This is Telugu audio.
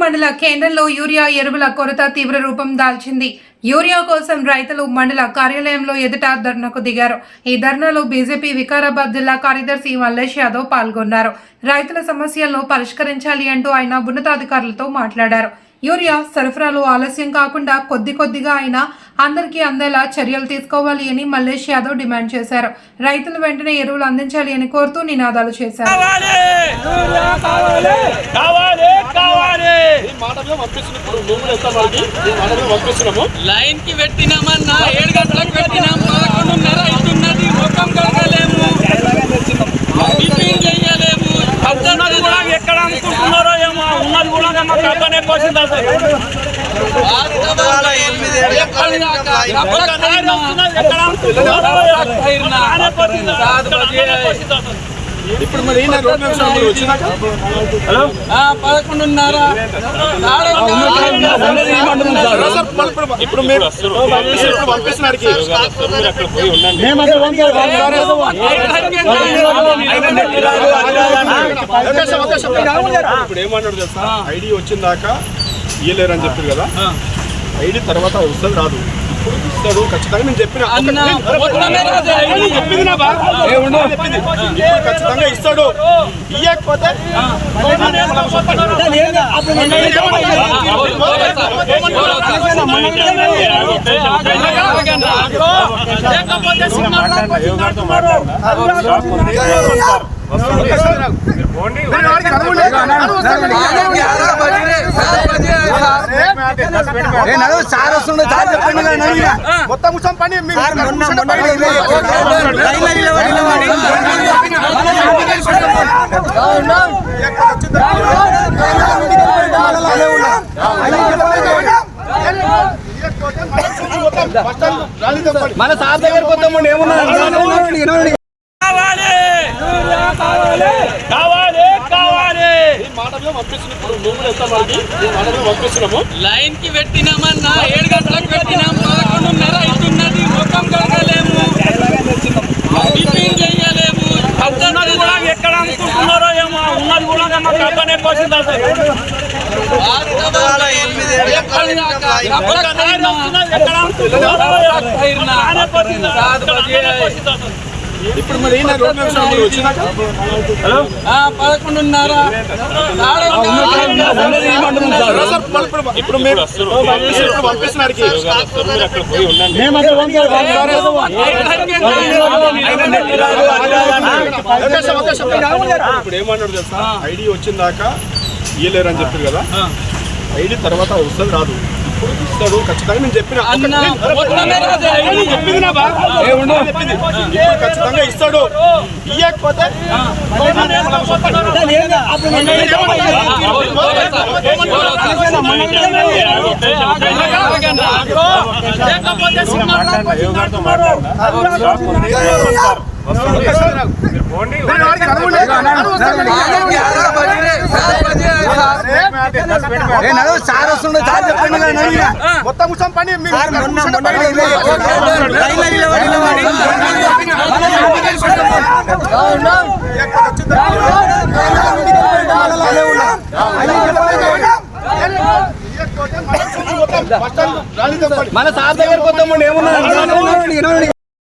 మండల కేంద్రంలో యూరియా ఎరువుల కొరత తీవ్ర రూపం దాల్చింది. యూరియా కోసం రైతులు మండల కార్యాలయంలో ఎదుట ధర్నాకు దిగారు. ఈ ధర్నాలో బీజేపీ వికారాబాద్ జిల్లా కార్యదర్శి మల్లేష్ యాదవ్ పాల్గొన్నారు. రైతుల సమస్యలను పరిష్కరించాలి అంటూ ఆయన ఉన్నతాధికారులతో మాట్లాడారు. యూరియా సరఫరాలో ఆలస్యం కాకుండా కొద్ది కొద్దిగా అయినా అందరికీ అందేలా చర్యలు తీసుకోవాలి అని మల్లేష్ యాదవ్ డిమాండ్ చేశారు. రైతులు వెంటనే ఎరువులు అందించాలి అని కోరుతూ నినాదాలు చేశారు. లైన్కి పెట్టినామన్నా ఏడు గంటలకు పెట్టినాం పదకొండున్నర అవుతున్నది ముఖం కడగలేము. టిఫిన్ చెయ్యలేము. ఉన్నది కూడా ఎక్కడ అనుకుంటున్నారో ఏమో ఉన్నది కూడా మాకు అర్థనే పోసింది అసలు ఇప్పుడు మరి ఈయన వచ్చినాక పదకొండున్నర ఇప్పుడు- మీరు పంపిస్తున్నారు అవకాశం, ఇప్పుడు ఏమన్నాడు తెలుసా? ఐడి వచ్చిందాక ఇయ్యలేరు అని చెప్పారు కదా ఐడి తర్వాత వస్తుంది రాదు ఇప్పుడు ఇస్తాడు ఖచ్చితంగా నేను చెప్పిన. ఇప్పుడు ఖచ్చితంగా ఇస్తాడు ఇయ్యకపోతే లేకపోతే సార్ వస్తుండే సార్ చెప్పండి కదా నన్ను ఇక. మొత్తం కూర్చొని పని. మన సార్ దగ్గర పోతాము ఏమున్నా కావాలి కావాలి కావాలి మాటలో పంపిస్తున్నాం పంపిస్తున్నాము. లైన్కి పెట్టినామన్నా ఏడు గంటలకు పెట్టినాం. పదకొండున్నర అవుతున్నది. ముఖం కడగలేము. చెయ్యలేము. ఉన్నది కూడా ఎక్కడ అనుకుంటున్నారో ఏమో. ఉన్నది కూడా మాకు పోసింది అసలు. అసలు. ఇప్పుడు మరి పదకొండున్నర. ఇప్పుడు- అవకాశం, ఇప్పుడు ఏమన్నాడు తెలుసా ఐడి వచ్చిందాక ఇయ్యలేరు అని చెప్పారు కదా ఐడి తర్వాత వస్తుంది రాదు ఇప్పుడు ఇస్తాడు ఖచ్చితంగా నేను చెప్పిన చెప్పింది నా చెప్పింది. ఇప్పుడు ఖచ్చితంగా ఇస్తాడు ఇయ్యకపోతే లేకపోతే సార్ వస్తుండే సార్ చెప్పండి. మొత్తం కూర్చొని పని మీ- మన సార్ దగ్గర పోతాము ఏమున్నా